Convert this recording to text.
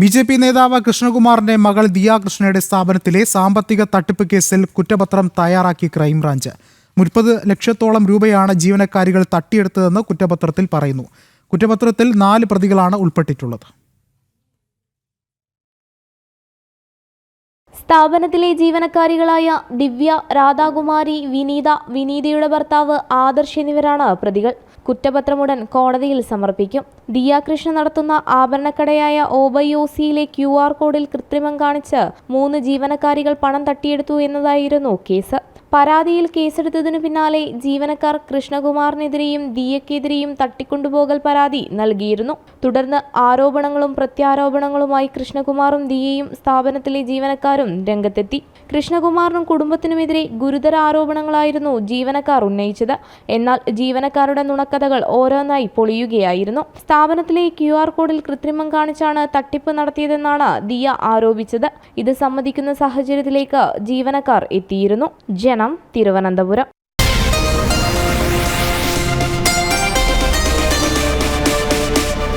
B J P നേതാവ് കൃഷ്ണകുമാറിന്റെ മകൾ ദിയ കൃഷ്ണയുടെ സ്ഥാപനത്തിലെ സാമ്പത്തിക തട്ടിപ്പ് കേസിൽ കുറ്റപത്രം തയ്യാറാക്കി ക്രൈംബ്രാഞ്ച്. മുപ്പത് ലക്ഷത്തോളം രൂപയാണ് ജീവനക്കാരികൾ തട്ടിയെടുത്തതെന്ന് കുറ്റപത്രത്തിൽ പറയുന്നു. കുറ്റപത്രത്തിൽ നാല് പ്രതികളാണ് ഉൾപ്പെട്ടിട്ടുള്ളത്. സ്ഥാപനത്തിലെ ജീവനക്കാരികളായ ദിവ്യ രാധാകുമാരി വിനീത വിനീതയുടെ ഭർത്താവ് ആദർശ് എന്നിവരാണ് പ്രതികൾ. കുറ്റപത്രമുടൻ കോടതിയിൽ സമർപ്പിക്കും. ദിയാകൃഷ്ണ നടത്തുന്ന ആഭരണക്കടയായ ഓബയോസിയിലെ ക്യു ആർ കോഡിൽ കൃത്രിമം കാണിച്ച് മൂന്ന് ജീവനക്കാരികൾ പണം തട്ടിയെടുത്തു എന്നതായിരുന്നു കേസ്. പരാതിയിൽ കേസെടുത്തതിനു പിന്നാലെ ജീവനക്കാർ കൃഷ്ണകുമാറിനെതിരെയും ദിയക്കെതിരെയും തട്ടിക്കൊണ്ടുപോകൽ പരാതി നൽകിയിരുന്നു. തുടർന്ന് ആരോപണങ്ങളും പ്രത്യാരോപണങ്ങളുമായി കൃഷ്ണകുമാറും ദിയയും സ്ഥാപനത്തിലെ ജീവനക്കാരും രംഗത്തെത്തി. കൃഷ്ണകുമാറിനും കുടുംബത്തിനുമെതിരെ ഗുരുതര ആരോപണങ്ങളായിരുന്നു ജീവനക്കാർ ഉന്നയിച്ചത്. എന്നാൽ ജീവനക്കാരുടെ നുണക്കഥകൾ ഓരോന്നായി പൊളിയുകയായിരുന്നു. സ്ഥാപനത്തിലെ ക്യു ആർ കോഡിൽ കൃത്രിമം കാണിച്ചാണ് തട്ടിപ്പ് നടത്തിയതെന്നാണ് ദിയ ആരോപിച്ചത്. ഇത് സമ്മതിക്കുന്ന സാഹചര്യത്തിലേക്ക് ജീവനക്കാർ എത്തിയിരുന്നു. ജനം திருவனந்தபுரம்.